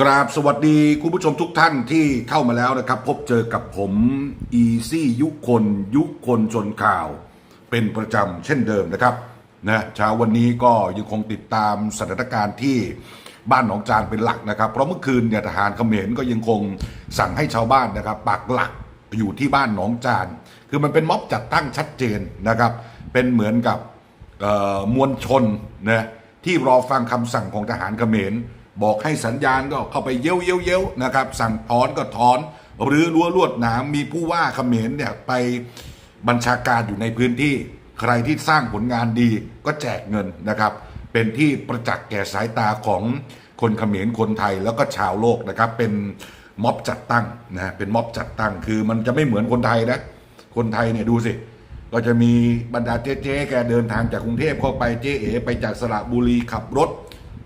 กราบสวัสดีคุณผู้ชมทุกท่านที่เข้ามาแล้วนะครับ พบเจอกับผมอีซี่ยุคนยุคนชนข่าว เป็นประจำเช่นเดิมนะครับนะเช้าวันนี้ก็ยังคงติดตามสถานการณ์ที่บ้านหนองจานเป็นหลักนะครับ เพราะเมื่อคืนเนี่ยทหารเขมรก็ยังคงสั่งให้ชาวบ้านนะครับปักหลักอยู่ที่บ้านหนองจาน คือมันเป็นม็อบจัดตั้งชัดเจนนะครับ เป็นเหมือนกับมวลชนนะที่รอฟังคำสั่งของทหารเขมร บอกให้สัญญาณก็เข้าไปเย้ยวเย้ยวเย้ยวนะครับ สั่งถอนก็ถอน หรือรั้วลวดหนามมีผู้ว่าเขมรเนี่ยไปบัญชาการอยู่ในพื้นที่ ใครที่สร้างผลงานดีก็แจกเงินนะครับ เป็นที่ประจักษ์แก่สายตาของคนเขมรคนไทยแล้วก็ชาวโลกนะครับ เป็นม็อบจัดตั้งนะเป็นม็อบจัดตั้งคือมันจะไม่เหมือนคนไทยนะคนไทยเนี่ยดูสิก็จะมีบรรดาเจ๊ๆแกเดินทางจากกรุงเทพเข้าไปเจ๊เอไปจากสระบุรีขับรถ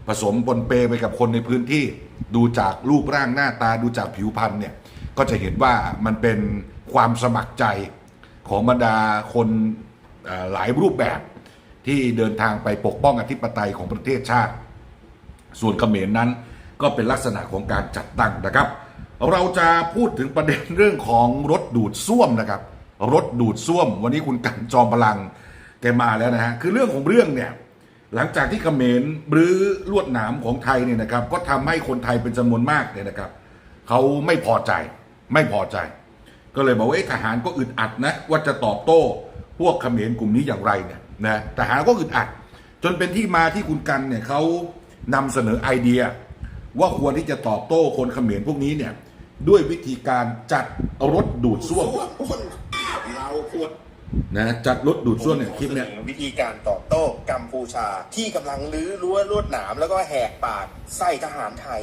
ผสมปนเปไปกับคนในพื้นที่ ดูจากรูปร่างหน้าตาดูจากผิวพรรณเนี่ยก็จะเห็นว่ามันเป็นความสมัครใจของบรรดาคนหลายรูปแบบที่เดินทางไปปกป้องอธิปไตยของประเทศชาติ ส่วนเขมรนั้นก็เป็นลักษณะของการจัดตั้งนะครับ เราจะพูดถึงประเด็นเรื่องของรถดูดซ่วมนะครับ รถดูดซ่วม วันนี้คุณกันจอมพลังแกมาแล้วนะฮะคือเรื่องของเรื่องเนี่ย หลังจากที่เขมรหรือลวดหนามของไทยเนี่ยนะครับ ก็ทำให้คนไทยเป็นจำนวนมากเนี่ยนะครับเขาไม่พอใจไม่พอใจ ก็เลยบอกว่าทหารก็อึดอัดนะว่าจะตอบโต้พวกเขมรกลุ่มนี้อย่างไรเนี่ยนะทหารก็อึดอัด จนเป็นที่มาที่คุณกันเนี่ยเขานำเสนอไอเดีย ว่าควรที่จะตอบโต้คนเขมรพวกนี้เนี่ยด้วยวิธีการจัดรถดูดซ่วมเราควร นะจัดรถดูดซ่วมเนี่ยคลิปเนี่ยวิธีการตอบโต้กัมพูชา ที่กำลังลื้อรั้วลวดหนามแล้วก็แหกปากใส่ทหารไทย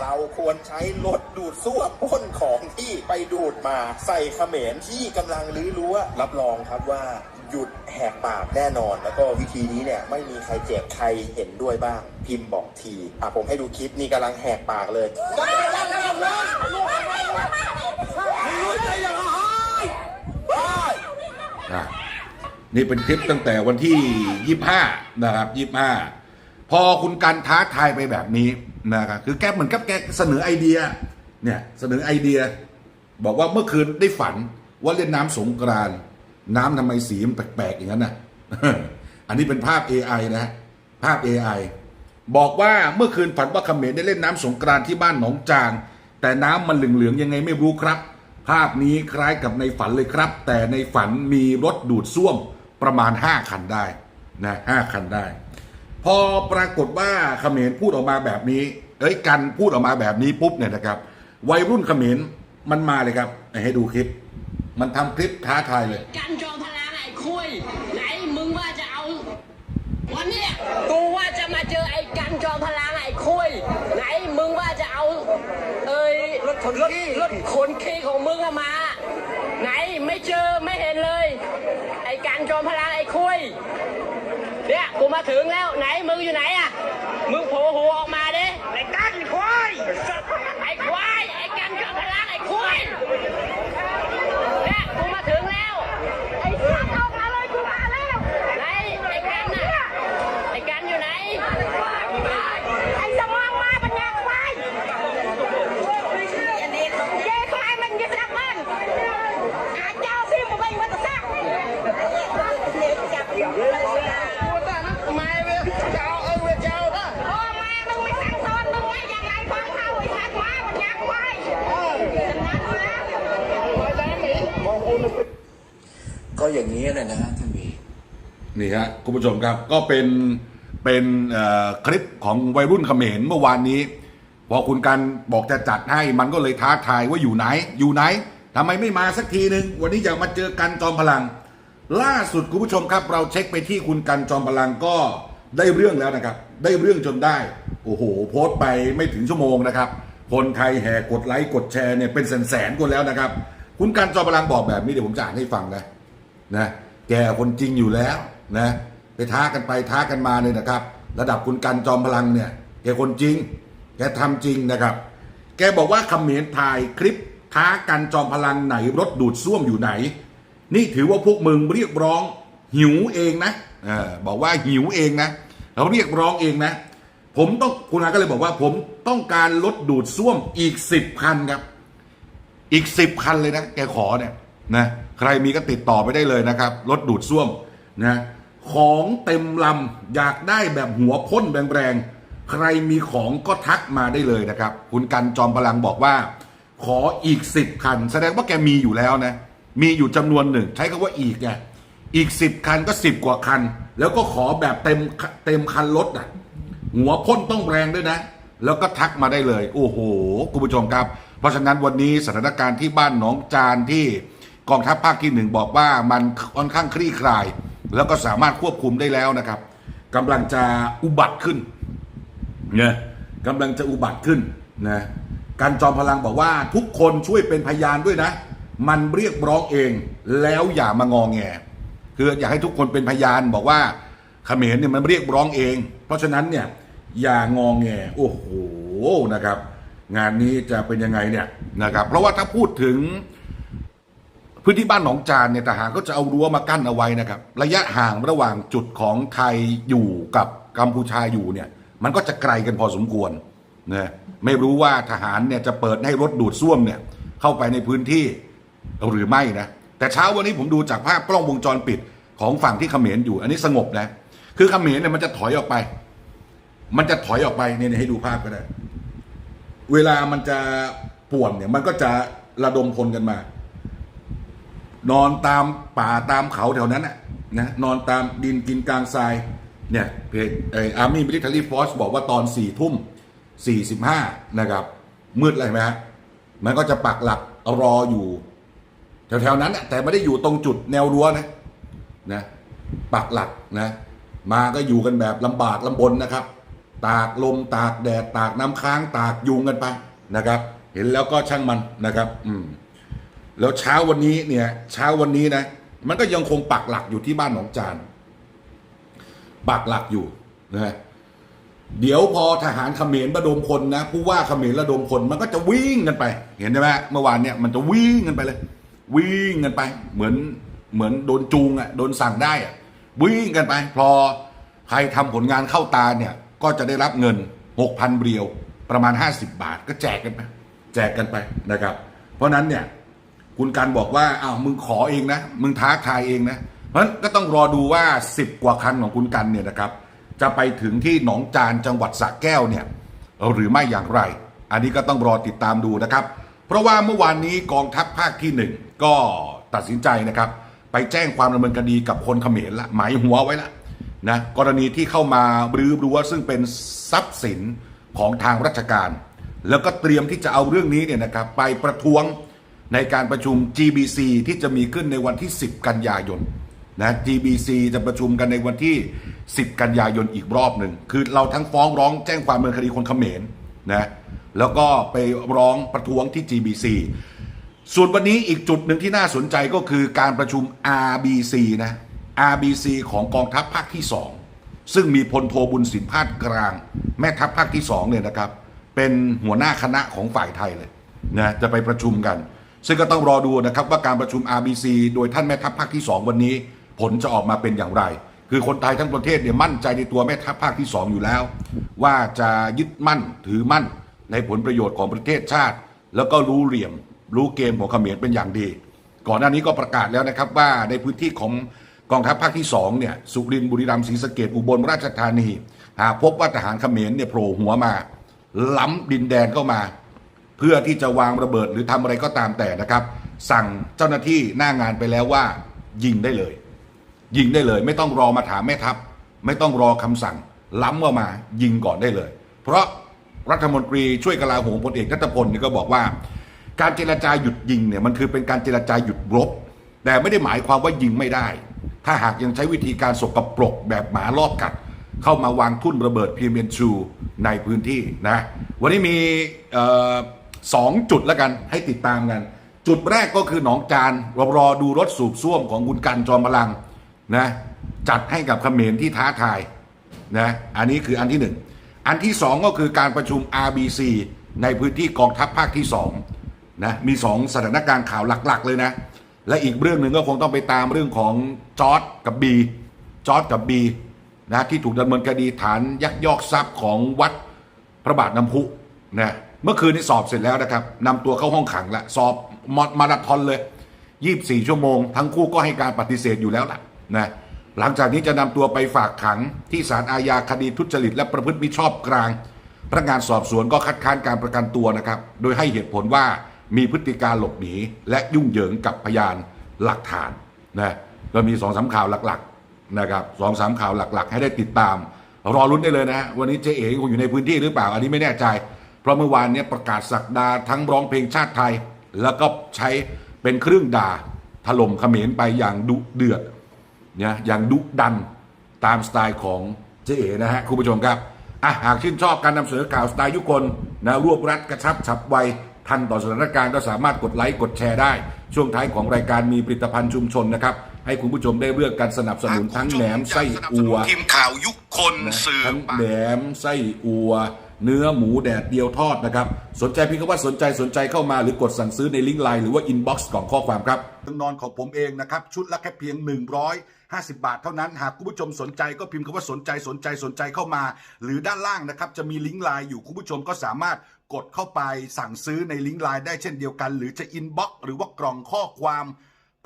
เราควรใช้รถดูดซ่วมพ่นของที่ไปดูดมาใส่เขมรที่กำลังลื้อรั้วรับรองครับว่าหยุดแหกปากแน่นอน แล้วก็วิธีนี้เนี่ยไม่มีใครเจ็บใครเห็นด้วยบ้าง พิมพ์บอกทีอะผมให้ดูคลิปนี่กำลังแหกปากเลย อะ นี่เป็นคลิปตั้งแต่วันที่ 25 นะครับ 25 พอคุณกันท้าทายไปแบบนี้นะครับคือแกเหมือนกับแกเสนอไอเดียเนี่ยเสนอไอเดีย บอกว่าเมื่อคืนได้ฝันว่าเล่นน้ำสงกรานน้ำทำไมสีมันแปลกๆอย่างนั้นนะอันนี้เป็นภาพ AI นะฮะภาพ AI บอกว่าเมื่อคืนฝันว่าเขมรได้เล่นน้ำสงกรานที่บ้านหนองจางแต่น้ำมันเหลืองๆยังไงไม่รู้ครับ ภาพนี้คล้ายกับในฝันเลยครับ แต่ในฝันมีรถดูดซ่วม ประมาณ 5 คันได้นะห้าคันได้ พอปรากฏว่าเขมรพูดออกมาแบบนี้เอ้ยกันพูดออกมาแบบนี้ปุ๊บเนี่ยนะครับ วัยรุ่นเขมรมันมาเลยครับ ให้ดูคลิป มันทำคลิปท้าทายเลยกันจอมพลังไอ้คุยไหนมึงว่าจะเอา วันนี้กูว่าจะมาเจอไอ้กันจอมพลังไอ้คุยไหนมึงว่าจะเอา เอ้ยรถขนรถรถขนขี้ของมึงอะมา ไหนไม่เจอไม่เห็นเลย อ้การจอมพลังไอ้คุยเนี่ยกูมาถึงแล้วไหนมึงอยู่ไหนอะมึงโผล่หัวออกมาดิไอ้กันควายไอ้ควายไอ้กันจอมพลังไอ้คุย เนี่ยกูมาถึงแล้ว ไอ้สัตว์ออกมาเลยกูมาแล้วไหนไอ้กันน่ะไอ้กันอยู่ไหน ไอ้สมองมาปัญญาควายเย้ควายมันยึดรับมันอาเจ้าซิมาไปวัดสักไม่เว้ยเจ้าเออเว้ยเจ้าพ่อแม่มึงไม่สั่งสอนมึงไว้ยังไงฟังเขาไอ้สัตว์มาปัญญาควายฉะนั้นนะ ก็ อย่างนี้นะนะท่านมีนี่ฮะคุณผู้ชมครับก็เป็นเป็นคลิปของวัยรุ่นเขมรเมื่อวานนี้ พอคุณกันบอกจะจัดให้มันก็เลยท้าทายว่าอยู่ไหน อยู่ไหนทำไมไม่มาสักทีหนึ่งวันนี้อยากมาเจอกันจอมพลัง ล่าสุดคุณผู้ชมครับ เราเช็คไปที่คุณกันจอมพลังก็ได้เรื่องแล้วนะครับ ได้เรื่องจนได้โอ้โห โพสต์ไปไม่ถึงชั่วโมงนะครับ คนไทยแห่กดไลค์กดแชร์เนี่ยเป็นแสนๆคนแล้วนะครับ คุณกันจอมพลังบอกแบบนี้เดี๋ยวผมจะอ่านให้ฟังนะ นะแกคนจริงอยู่แล้วนะไปท้ากันไปท้ากันมาเนี่ยนะครับ ระดับคุณกันจอมพลังเนี่ยแกคนจริง แกทำจริงนะครับ แกบอกว่าเขมรถ่ายคลิปท้ากันจอมพลังไหนรถดูดซ่วมอยู่ไหน นี่ถือว่าพวกมึงเรียกร้องหิวเองนะอบอกว่าหิวเองนะเราเรียกร้องเองนะ ผมต้องคุณอาก็เลยบอกว่า ผมต้องการรถดูดซ่วมอีกสิบคันครับ อีกสิบคันเลยนะแกขอเนี่ยนะ ใครมีก็ติดต่อไปได้เลยนะครับรถดูดซ่วมนะของเต็มลำอยากได้แบบหัวพ่นแรงๆใครมีของก็ทักมาได้เลยนะครับ คุณกันจอมพลังบอกว่า ขออีกสิบคัน แสดงว่าแกมีอยู่แล้วนะ มีอยู่จำนวนหนึ่ง ใช้คำว่าอีกไงอีกสิบคันก็สิบกว่าคัน แล้วก็ขอแบบเต็มเต็มคันรถอะหัวพ่นต้องแรงด้วยนะ แล้วก็ทักมาได้เลย โอ้โห คุณผู้ชมครับ เพราะฉะนั้นวันนี้สถานการณ์ที่บ้านหนองจานที่ กองทัพภาคที่หนึ่งบอกว่ามันค่อนข้างคลี่คลาย แล้วก็สามารถควบคุมได้แล้วนะครับกำลังจะอุบัติขึ้นเนี่ยกำลังจะอุบัติขึ้นนะการจอมพลังบอกว่าทุกคนช่วยเป็นพยานด้วยนะ มันเรียกร้องเองแล้วอย่ามางองแงคืออยากให้ทุกคนเป็นพยานบอกว่าเขมรเนี่ยมันเรียกร้องเอง เพราะฉะนั้นเนี่ยอย่างองแงโอ้โหนะครับ งานนี้จะเป็นยังไงเนี่ยนะครับ เพราะว่าถ้าพูดถึง พื้นที่บ้านหนองจานเนี่ยทหารก็จะเอารั้วมากั้นเอาไว้นะครับ ระยะห่างระหว่างจุดของไทยอยู่กับกัมพูชาอยู่เนี่ย มันก็จะไกลกันพอสมควรนะไม่รู้ว่าทหารเนี่ยจะเปิดให้รถดูดซ่วมเนี่ย เข้าไปในพื้นที่หรือไม่นะแต่เช้าวันนี้ผมดูจากภาพกล้องวงจรปิดของฝั่งที่เขมรอยู่ อันนี้สงบนะคือเขมรเนี่ยมันจะถอยออกไป มันจะถอยออกไปเนี่ยให้ดูภาพก็ได้ เวลามันจะป่วนเนี่ย มันก็จะระดมพลกันมา นอนตามป่าตามเขาแถวนั้นน่ะนะนอนตามดินกินกลางทรายเนี่ยเพจออาร์มี่มิลิเทอรี่ฟอร์สบอกว่าตอนสี่ทุ่มสี่สิบห้านะครับ มืดเลยไหมฮะมันก็จะปักหลักรออยู่ แถวๆนั้นแต่ไม่ได้อยู่ตรงจุดแนวรั้วนะนะปักหลักนะมาก็อยู่กันแบบลำบากลำบนนะครับ ตากลมตากแดดตากน้ำค้างตากยุงกันไปนะครับ เห็นแล้วก็ช่างมันนะครับ อืม แล้วเช้าวันนี้เนี่ย เช้าวันนี้นะ มันก็ยังคงปักหลักอยู่ที่บ้านหนองจานปักหลักอยู่นะเดี๋ยวพอทหารเขมรระดมพลนะผู้ว่าเขมรระดมพลมันก็จะวิ่งกันไป เห็นไหมเมื่อวานเนี่ยมันจะวิ่งกันไปเลย วิ่งกันไป เหมือนเหมือนโดนจูงอะโดนสั่งได้อะวิ่งกันไป พอใครทำผลงานเข้าตาเนี่ย ก็จะได้รับเงินหกพันเรียว ประมาณ 50 บาทก็แจกกันไป แจกกันไปนะครับ เพราะนั้นเนี่ย คุณการบอกว่าอ้าวมึงขอเองนะ มึงท้าทายเองนะ เพราะฉะนั้นก็ต้องรอดูว่า 10 กว่าคันของคุณกันเนี่ยนะครับ จะไปถึงที่หนองจานจังหวัดสระแก้วเนี่ยหรือไม่อย่างไร อันนี้ก็ต้องรอติดตามดูนะครับ เพราะว่าเมื่อวานนี้กองทัพภาคที่หนึ่งก็ตัดสินใจนะครับ ไปแจ้งความดำเนินคดีกับคนเขมรละหมายหัวไว้ละนะกรณีที่เข้ามารื้อรั้วซึ่งเป็นทรัพย์สินของทางราชการ แล้วก็เตรียมที่จะเอาเรื่องนี้เนี่ยนะครับ ไปประท้วง ในการประชุม GBC ที่จะมีขึ้นในวันที่ 10 กันยายนนะ GBC จะประชุมกันในวันที่ 10 กันยายนอีกรอบหนึ่ง คือเราทั้งฟ้องร้องแจ้งความดำเนินคดีคนเขมรนะแล้วก็ไปร้องประท้วงที่ GBC ส่วนวันนี้อีกจุดหนึ่งที่น่าสนใจก็คือการประชุม RBC นะ RBC ของกองทัพภาคที่ 2 ซึ่งมีพลโทบุญสินพาดกลาง แม่ทัพภาคที่2เนี่ยนะครับ เป็นหัวหน้าคณะของฝ่ายไทยเลยนะจะไปประชุมกัน ซึ่งก็ต้องรอดูนะครับว่าการประชุม RBC โดยท่านแม่ทัพภาคที่ 2 วันนี้ ผลจะออกมาเป็นอย่างไร คือคนไทยทั้งประเทศเนี่ยมั่นใจในตัวแม่ทัพภาคที่ 2 อยู่แล้ว ว่าจะยึดมั่นถือมั่นในผลประโยชน์ของประเทศชาติ แล้วก็รู้เหลี่ยม รู้เกมของเขมรเป็นอย่างดี ก่อนหน้านี้ก็ประกาศแล้วนะครับว่าในพื้นที่ของกองทัพภาคที่2เนี่ยสุรินทร์บุรีรัมย์ศรีสะเกดอุบลราชธานี หากพบว่าทหารเขมรเนี่ยโผล่หัวมา ล้ำดินแดนเข้ามา พื่อที่จะวางระเบิดหรือทำอะไรก็ตามแต่นะครับ สั่งเจ้าหน้าที่หน้างานไปแล้วว่า ยิงได้เลย ยิงได้เลย ไม่ต้องรอมาถามแม่ทัพ ไม่ต้องรอคำสั่ง ล้ำเข้ามายิงก่อนได้เลย เพราะรัฐมนตรีช่วยกลาโหมพลเอกนัทพลเนี่ยก็บอกว่า การเจรจาหยุดยิงเนี่ยมันคือเป็นการเจรจาหยุดรบ แต่ไม่ได้หมายความว่ายิงไม่ได้ ถ้าหากยังใช้วิธีการสกปรกแบบหมารอบกัดเข้ามาวางทุ่นระเบิดพีเมนชูในพื้นที่นะ วันนี้มี เอ่อสองจุดแล้วกันให้ติดตามกัน จุดแรกก็คือหนองจานรารอดูรถสูบซ่วมของคุณกันจอมพลังนะจัดให้กับเขมรที่ท้าทายนะอันนี้คืออันที่หนึ่งอันที่สองก็คือการประชุม RBC ในพื้นที่กองทัพภาคที่สองนะมีสองสถานการณ์ข่าวหลักๆ เลยนะ และอีกเรื่องหนึ่งก็คงต้องไปตามเรื่องของจอร์ดกับบีจอร์ดกับบีนะที่ถูกดำเนินคดีฐานยักยอกทรัพย์ของวัดพระบาทน้ำพุนะ เมื่อคืนนี้สอบเสร็จแล้วนะครับนำตัวเข้าห้องขังละสอบมามาราธอนเลย 24 ชั่วโมง ทั้งคู่ก็ให้การปฏิเสธอยู่แล้วล่ะนะหลังจากนี้จะนำตัวไปฝากขังที่ศาลอาญาคดีทุจริตและประพฤติมิชอบกลางพนักงานสอบสวนก็คัดค้านการประกันตัวนะครับ โดยให้เหตุผลว่ามีพฤติการหลบหนี และยุ่งเหยิงกับพยานหลักฐานนะก็มีสองสามข่าวหลักๆนะครับสองสามข่าวหลักๆ ให้ได้ติดตาม รอรุ้นได้เลยนะฮะวันนี้เจ๊เอ๋คงอยู่ในพื้นที่หรือเปล่า อันนี้ไม่แน่ใจ เพราะเมื่อวานเนี้ประกาศสักดาทั้งร้องเพลงชาติไทย แล้วก็ใช้เป็นเครื่องด่าถล่มเขมรไปอย่างดุเดือดนะอย่างดุดันตามสไตล์ของเจ๊เอนะฮะคุณผู้ชมครับอะหากชื่นชอบการนำเสนอข่าวสไตล์ยุคนนะรวบรัดกระชับฉับไวทันต่อสถานการณ์ก็สามารถกดไลค์กดแชร์ได้ ช่วงท้ายของรายการมีผลิตภัณฑ์ชุมชนนะครับ ให้คุณผู้ชมได้เลือกการสนับสนุนทั้งแหนมไส้อัวทีมข่าวยุคคนนะสื่อทั้งแหนมไส้อัว เนื้อหมูแดดเดียวทอดนะครับ สนใจพี่ก็ว่าสนใจสนใจเข้ามาหรือกดสั่งซื้อในลิงก์ไลน์หรือว่าอินบ็อกซ์กล่องข้อความครับเครื่องนอนของผมเองนะครับ ชุดละแค่เพียง 150 บาทเท่านั้น หากคุณผู้ชมสนใจก็พิมพ์คำว่าสนใจสนใจสนใจเข้ามา หรือด้านล่างนะครับจะมีลิงก์ไลน์อยู่คุณผู้ชมก็สามารถกดเข้าไปสั่งซื้อในลิงก์ไลน์ได้เช่นเดียวกัน หรือจะอินบ็อกซ์หรือว่ากล่องข้อความ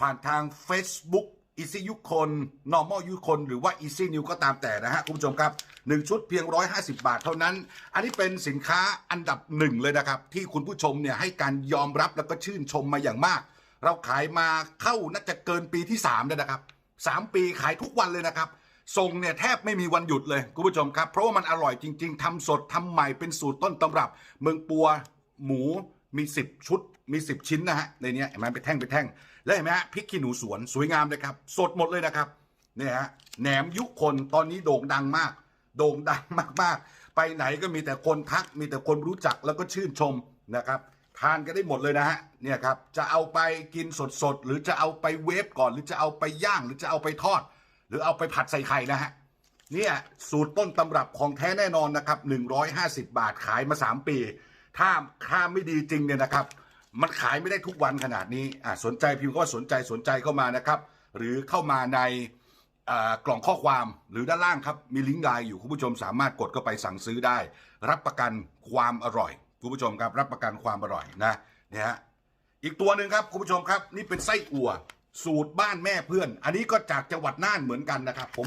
ผ่านทาง Facebook อีซี่ยุคน normal ยุคน หรือว่า easy new ก็ตามแต่นะฮะคุณผู้ชมครับ 1 ชุดเพียง 150 บาทเท่านั้น อันนี้เป็นสินค้าอันดับหนึ่งเลยนะครับ ที่คุณผู้ชมเนี่ยให้การยอมรับแล้วก็ชื่นชมมาอย่างมาก เราขายมาเข้าน่าจะเกินปีที่3แล้วนะครับ 3 ปีขายทุกวันเลยนะครับส่งเนี่ยแทบไม่มีวันหยุดเลยคุณผู้ชมครับ เพราะว่ามันอร่อยจริง ๆทำสดทำใหม่เป็นสูตรต้นตำรับ เมืองปัวหมูมี 10 ชุดมี 10 ชิ้นนะฮะในนี้เห็นไหมเป็นแท่งเป็นแท่ง แล้วเห็นไหมฮะพริกขี้หนูสวนสวยงามเลยครับ สดหมดเลยนะครับเนี่ยฮะแหนมยุคนตอนนี้โด่งดังมาก โด่งดังมากๆ ไปไหนก็มีแต่คนทัก มีแต่คนรู้จักแล้วก็ชื่นชมนะครับ ทานกันได้หมดเลยนะฮะเนี่ยครับจะเอาไปกินสดๆ หรือจะเอาไปเวฟก่อน หรือจะเอาไปย่าง หรือจะเอาไปทอด หรือเอาไปผัดใส่ไข่นะฮะเนี่ยสูตรต้นตำรับของแท้แน่นอนนะครับ150 บาทขายมา 3 ปี ถ้าถ้าไม่ดีจริงเนี่ยนะครับ มันขายไม่ได้ทุกวันขนาดนี้อะสนใจพิมพ์ก็สนใจสนใจเข้ามานะครับ หรือเข้ามาใน กล่องข้อความหรือด้านล่างครับมีลิงก์ไลน์อยู่คุณผู้ชมสามารถกดเข้าไปสั่งซื้อได้ รับประกันความอร่อยคุณผู้ชมครับรับประกันความอร่อยนะเนี่ยฮะอีกตัวหนึ่งครับคุณผู้ชมครับ นี่เป็นไส้อั่วสูตรบ้านแม่เพื่อน อันนี้ก็จากจังหวัดน่านเหมือนกันนะครับ ผม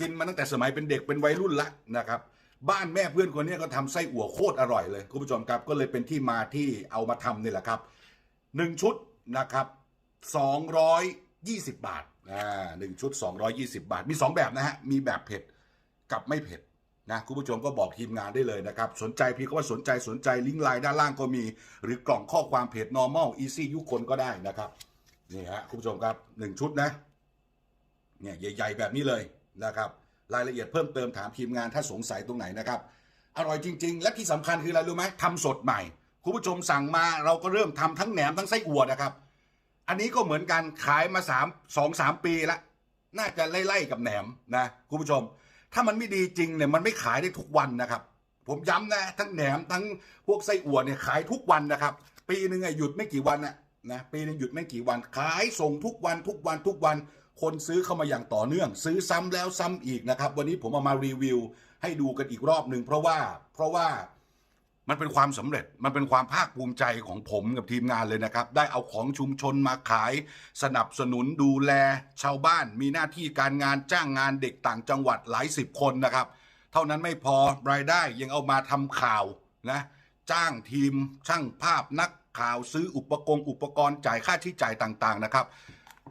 กินมาตั้งแต่สมัยเป็นเด็กเป็นวัยรุ่นละนะครับบ้านแม่เพื่อนคนนี้ก็ทำไส้อั่วโคตรอร่อยเลยคุณผู้ชมครับก็เลยเป็นที่มาที่เอามาทำนี่แหละครับหนึ่งชุดนะครับสองร้อยยี่สิบบาท อ่าหนึ่งชุดสองร้อยี่สิบาท มีสองแบบนะฮะ มีแบบเผ็ดกับไม่เผ็ดนะคุณผู้ชมก็บอกทีมงานได้เลยนะครับ สนใจพี่ก็ว่าสนใจสนใจลิงก์ไลน์ด้านล่างก็มี หรือกล่องข้อความเพจ normal easy ยุคคนก็ได้นะครับนี่ฮะคุณผู้ชมครับหนึ่งชุดนะเนี่ยใหญ่ ๆ แบบนี้เลยนะครับ รายละเอียดเพิ่มเติมถามทีมงานถ้าสงสัยตรงไหนนะครับอร่อยจริง ๆ และที่สำคัญคืออะไรรู้ไหมทำสดใหม่คุณผู้ชมสั่งมาเราก็เริ่มทำทั้งแหนมทั้งไส้อั่วนะครับ อันนี้ก็เหมือนกันขายมาสามสองสามปีละ น่าจะไล่ๆกับแหนมนะคุณผู้ชม ถ้ามันไม่ดีจริงเนี่ยมันไม่ขายได้ทุกวันนะครับ ผมย้ำนะทั้งแหนมทั้งพวกไส้อั่วเนี่ยขายทุกวันนะครับ ปีหนึ่งหยุดไม่กี่วันนะนะปีหนึงหยุดไม่กี่วันขายส่งทุกวันทุกวันทุกวัน คนซื้อเข้ามาอย่างต่อเนื่อง ซื้อซ้ำแล้วซ้ำอีกนะครับ วันนี้ผมเอามารีวิว ให้ดูกันอีกรอบหนึ่งเพราะว่าเพราะว่า มันเป็นความสำเร็จมันเป็นความภาคภูมิใจของผมกับทีมงานเลยนะครับ ได้เอาของชุมชนมาขาย สนับสนุนดูแล ชาวบ้าน มีหน้าที่การงานจ้างงานเด็กต่างจังหวัดหลายสิบคนนะครับ เท่านั้นไม่พอรายได้ยังเอามาทำข่าวนะจ้างทีมช่างภาพนักข่าวซื้ออุปกรณ์อุปกรณ์จ่ายค่าใช้จ่ายต่างๆนะครับ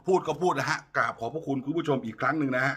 พูดก็พูดนะฮะกราบขอบพระคุณคุณผู้ชมอีกครั้งหนึ่งนะฮะ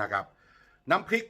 นะครับ น้ำพริก